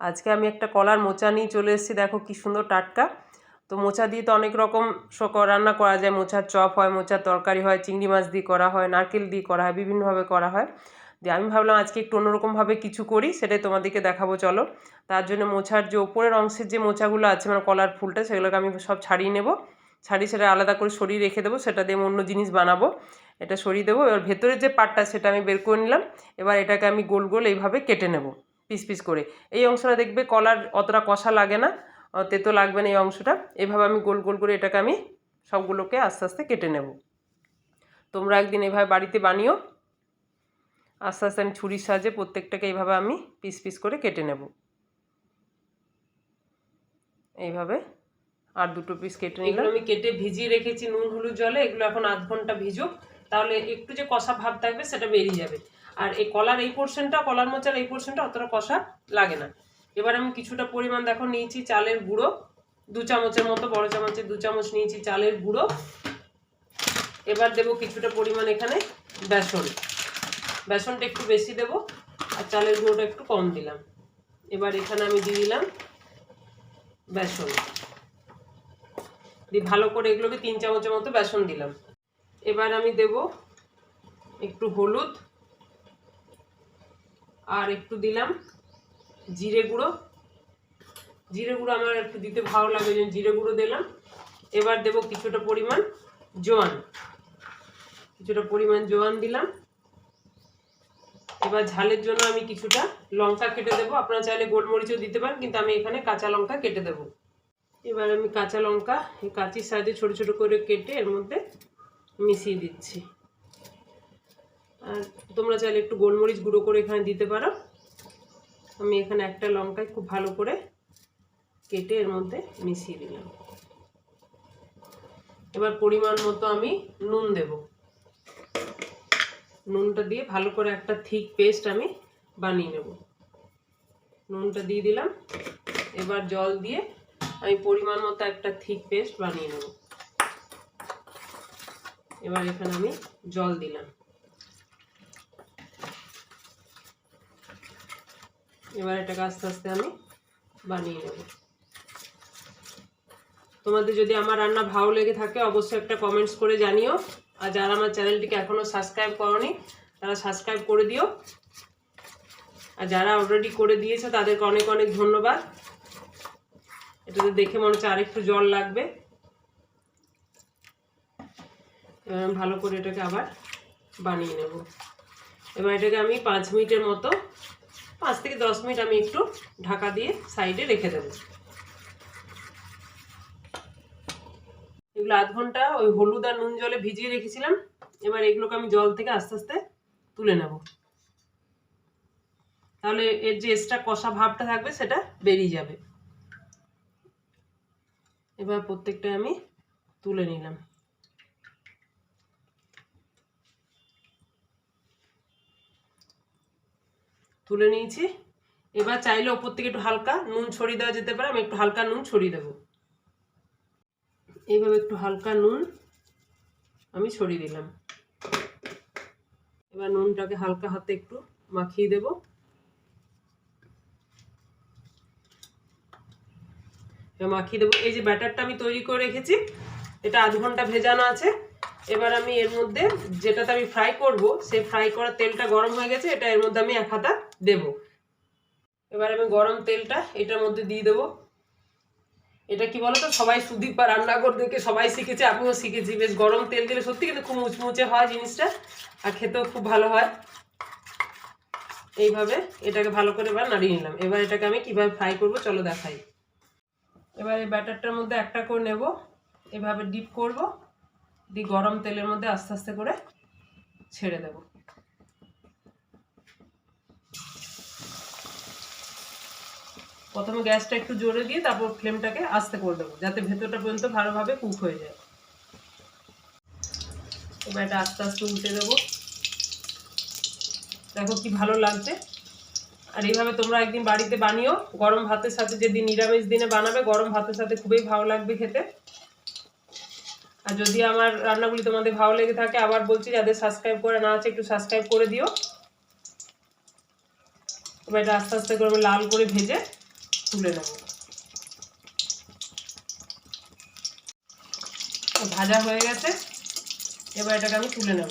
আজকে আমি একটা কলার মোচা নিয়ে চলে এসেছি, দেখো কি সুন্দর টাটকা। তো মোচা দিয়ে তো অনেক রকম রান্না করা যায়। মোচার চপ হয়, মোচার তরকারি হয়, চিংড়ি মাছ দিয়ে করা হয়, নারকেল দিয়ে করা হয়, বিভিন্নভাবে করা হয়। দিয়ে আমি ভাবলাম আজকে একটু অন্যরকমভাবে কিছু করি, সেটাই তোমাদেরকে দেখাবো, চলো। তার জন্য মোছার যে ওপরের অংশের যে মোচাগুলো আছে মানে কলার ফুলটা, সেগুলোকে আমি সব ছাড়িয়ে নেব। ছাড়িয়ে সেটা আলাদা করে সরিয়ে রেখে দেবো, সেটা দিয়ে অন্য জিনিস বানাবো। এটা সরিয়ে দেবো, এবার ভেতরের যে পাটটা, সেটা আমি বের করে নিলাম। এবার এটাকে আমি গোল গোল এইভাবে কেটে নেব। পিস পিস করে। এই অংশটা দেখবে কলার অতটা কষা লাগে না তেতো লাগবে না এই অংশটা। এভাবে আমি গোল গোল করে এটাকে আমি সবগুলোকে আস্তে আস্তে কেটে নেব। তোমরা একদিন এভাবে বাড়িতে বানিও। আস্তে আস্তে আমি ছুরির সাহায্যে প্রত্যেকটাকে এইভাবে আমি পিস পিস করে কেটে নেব। এইভাবে আর দুটো পিস কেটে নিলাম। আমি কেটে ভিজিয়ে রেখেছি নুন, হলুদ জলে। এগুলো এখন আধ ঘণ্টা ভিজুক। তাহলে একটু যে কষা ভাব থাকবে সেটা বেরিয়ে যাবে। আর এই কলার এই পোর্শনটা কলার মোচার এই পোর্শনটা অতটা কষা লাগে না। এবার আমি কিছুটা পরিমাণ দেখো নিয়েছি চালের গুঁড়ো। দু চামচের মতো, বড় চামচের দু চামচ নিয়েছি চালের গুঁড়ো। এবার দেবো কিছুটা পরিমাণ এখানে বেসন। বেসনটা একটু বেশি দেবো আর চালের গুঁড়োটা একটু কম দিলাম। এবার এখানে আমি দিয়ে দিলাম বেসন। দিয়ে ভালো করে এগুলোকে তিন চামচের মতো বেসন দিলাম। এবার আমি দেব একটু হলুদ। আর একটু দিলাম জিরে গুঁড়ো। জিরে গুঁড়ো আমার একটু দিতে ভালো লাগে জন্য জিরে গুঁড়ো দিলাম। এবার দেব কিছুটা পরিমাণ জোয়ান। কিছুটা পরিমাণ জোয়ান দিলাম। এবার ঝালের জন্য আমি কিছুটা লঙ্কা কেটে দেবো। আপনারা চাইলে গোলমরিচও দিতে পারেন, কিন্তু আমি এখানে কাঁচা লঙ্কা কেটে দেবো। এবার আমি কাঁচা লঙ্কা এই কাঁচির সাহায্যে ছোট ছোট করে কেটে এর মধ্যে মিশিয়ে দিচ্ছি। তোমরা চাইলে একটু গোলমরিচ গুঁড়ো করে এখানে দিতে পারো। আমি এখানে একটা লঙ্কায় খুব ভালো করে কেটে এর মধ্যে মিশিয়ে দিলাম এবার পরিমাণ মতো আমি নুন দেব। নুনটা দিয়ে ভালো করে একটা থিক পেস্ট আমি বানিয়ে নেব। নুনটা দিয়ে দিলাম। এবার জল দিয়ে আমি পরিমাণ মতো একটা থিক পেস্ট বানিয়ে নেব। এবার এখানে আমি জল দিলাম। এবার এটাকে আস্তে আস্তে আমি বানিয়ে নেব। তোমাদের যদি আমার রান্না ভালো লেগে থাকে, অবশ্যই একটা কমেন্টস করে জানিও। আর যারা আমার চ্যানেলটিকে এখনও সাবস্ক্রাইব করনি, তারা সাবস্ক্রাইব করে দিও। আর যারা অলরেডি করে দিয়েছে, তাদেরকে অনেক অনেক ধন্যবাদ। এটাতে দেখে মনে হচ্ছে আরেকটু জল লাগবে। এবার ভালো করে এটাকে আবার বানিয়ে নেব। এবার এটাকে আমি পাঁচ মিনিটের মতো পাঁচ থেকে দশ মিনিট আমি একটু ঢাকা দিয়ে সাইডে রেখে দেবো। এগুলো আধ ঘণ্টা ওই হলুদ আর নুন জলে ভিজিয়ে রেখেছিলাম। এবার এগুলোকে আমি জল থেকে আস্তে আস্তে তুলে নেব। তাহলে এর যে এক্সট্রা কষা ভাবটা থাকবে সেটা বেরিয়ে যাবে। এবার প্রত্যেকটা আমি তুলে নিলাম। তুলে নিয়েছি। এবার চাইলে ওপর থেকে একটু হালকা নুন ছড়িয়ে দেওয়া যেতে পারে। আমি একটু হালকা নুন ছড়িয়ে দেবো। এইভাবে একটু হালকা নুন আমি ছড়িয়ে দিলাম। এবার নুনটাকে হালকা হাতে একটু মাখিয়ে দেব। মাখিয়ে দেবো। এই যে ব্যাটারটা আমি তৈরি করে রেখেছি, এটা আধ ঘণ্টা ভেজানো আছে। এবার আমি এর মধ্যে যেটাতে আমি ফ্রাই করব, সেই ফ্রাই করা তেলটা গরম হয়ে গেছে, এটা এর মধ্যে আমি এক হাতা দেব। এবার আমি গরম তেলটা এটার মধ্যে দিয়ে দেবো। এটা কি বলতো? সবাই সুদীপ বা রান্নাঘর দেখে সবাই শিখেছে, আমিও শিখেছি। বেশ গরম তেল দিলে সত্যি কিন্তু খুব মুচমুচে হয় জিনিসটা, আর খেতেও খুব ভালো হয়। এইভাবে এটাকে ভালো করে এবার নাড়িয়ে নিলাম। এবার এটাকে আমি কীভাবে ফ্রাই করব চলো দেখাই। এবার এই ব্যাটারটার মধ্যে একটা করে নেব। এভাবে ডিপ করব। দিয়ে গরম তেলের মধ্যে আস্তে আস্তে করে ছেড়ে দেব। প্রথমে গ্যাসটা একটু জোরে দিয়ে তারপর ফ্লেমটাকে আস্তে করে দেবো, যাতে ভেতরটা পর্যন্ত ভালোভাবে কুক হয়ে যায়। এবার এটা আস্তে আস্তে উল্টে দেবো। দেখো কি ভালো লাগছে। আর এইভাবে তোমরা একদিন বাড়িতে বানিও। গরম ভাতের সাথে যেদিন নিরামিষ দিনে বানাবে, গরম ভাতের সাথে খুবই ভালো লাগবে খেতে। আর যদি আমার রান্নাগুলি তোমাদের ভালো লেগে থাকে, আবার বলছি যাদের সাবস্ক্রাইব করে না আছে, একটু সাবস্ক্রাইব করে দিও। এবার এটা আস্তে আস্তে করে লাল করে ভেজে তুলে নেব। ভাজা হয়ে গেছে। এবার এটাকে আমি তুলে নেব।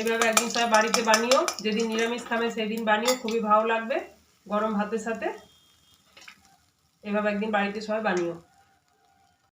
এভাবে একদিন সবাই বাড়িতে বানিও। যেদিন নিরামিষ খাবে সেদিন বানিও, খুবই ভালো লাগবে গরম ভাতের সাথে। এভাবে একদিন বাড়িতে সবাই বানিও।